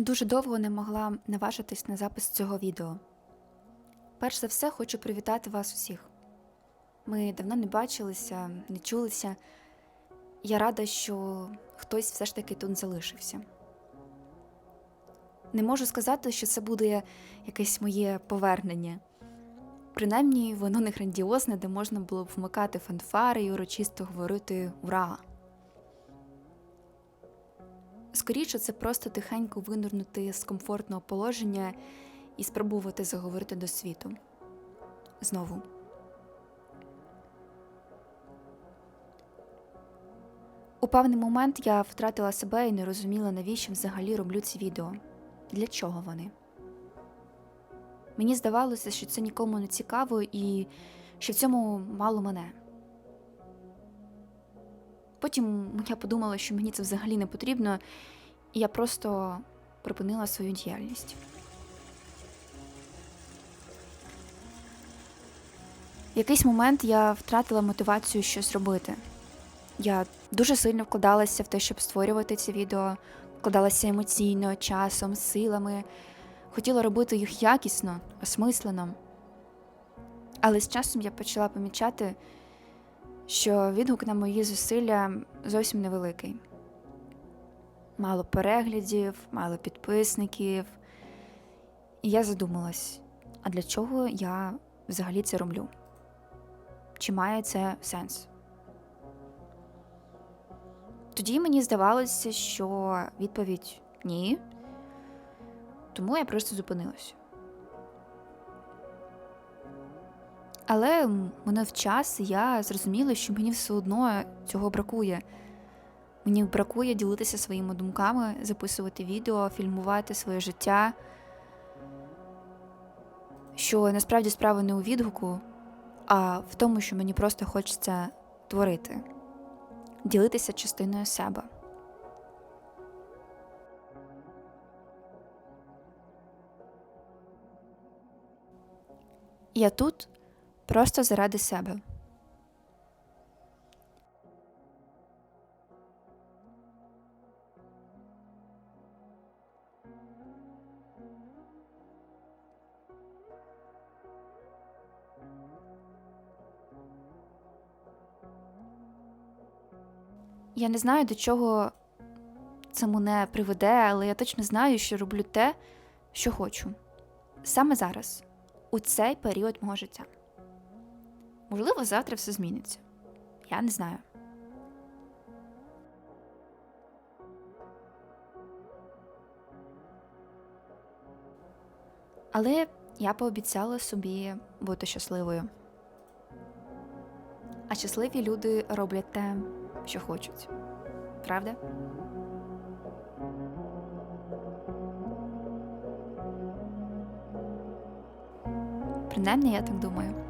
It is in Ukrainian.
Дуже довго не могла наважитись на запис цього відео. Перш за все, хочу привітати вас усіх. Ми давно не бачилися, не чулися. Я рада, що хтось все ж таки тут залишився. Не можу сказати, що це буде якесь моє повернення. Принаймні, воно не грандіозне, де можна було б вмикати фанфари і урочисто говорити Ура! Скоріше, це просто тихенько винурнути з комфортного положення і спробувати заговорити до світу. Знову. У певний момент я втратила себе і не розуміла, навіщо взагалі роблю ці відео. Для чого вони? Мені здавалося, що це нікому не цікаво і що в цьому мало мене. Потім я подумала, що мені це взагалі не потрібно, і я просто припинила свою діяльність. Якийсь момент я втратила мотивацію щось робити. Я дуже сильно вкладалася в те, щоб створювати ці відео, вкладалася емоційно, часом, силами, хотіла робити їх якісно, осмислено. Але з часом я почала помічати, що відгук на мої зусилля зовсім невеликий. Мало переглядів, мало підписників. І я задумалась, а для чого я взагалі це роблю? Чи має це сенс? Тоді мені здавалося, що відповідь ні. Тому я просто зупинилася. Але минув час, я зрозуміла, що мені все одно цього бракує. Мені бракує ділитися своїми думками, записувати відео, фільмувати своє життя. Що насправді справа не у відгуку, а в тому, що мені просто хочеться творити, ділитися частиною себе. Я тут просто заради себе. Я не знаю, до чого це мене приведе, але я точно знаю, що роблю те, що хочу. Саме зараз, у цей період мого життя. Можливо, завтра все зміниться. Я не знаю. Але я пообіцяла собі бути щасливою. А щасливі люди роблять те, що хочуть. Правда? Принаймні, я так думаю.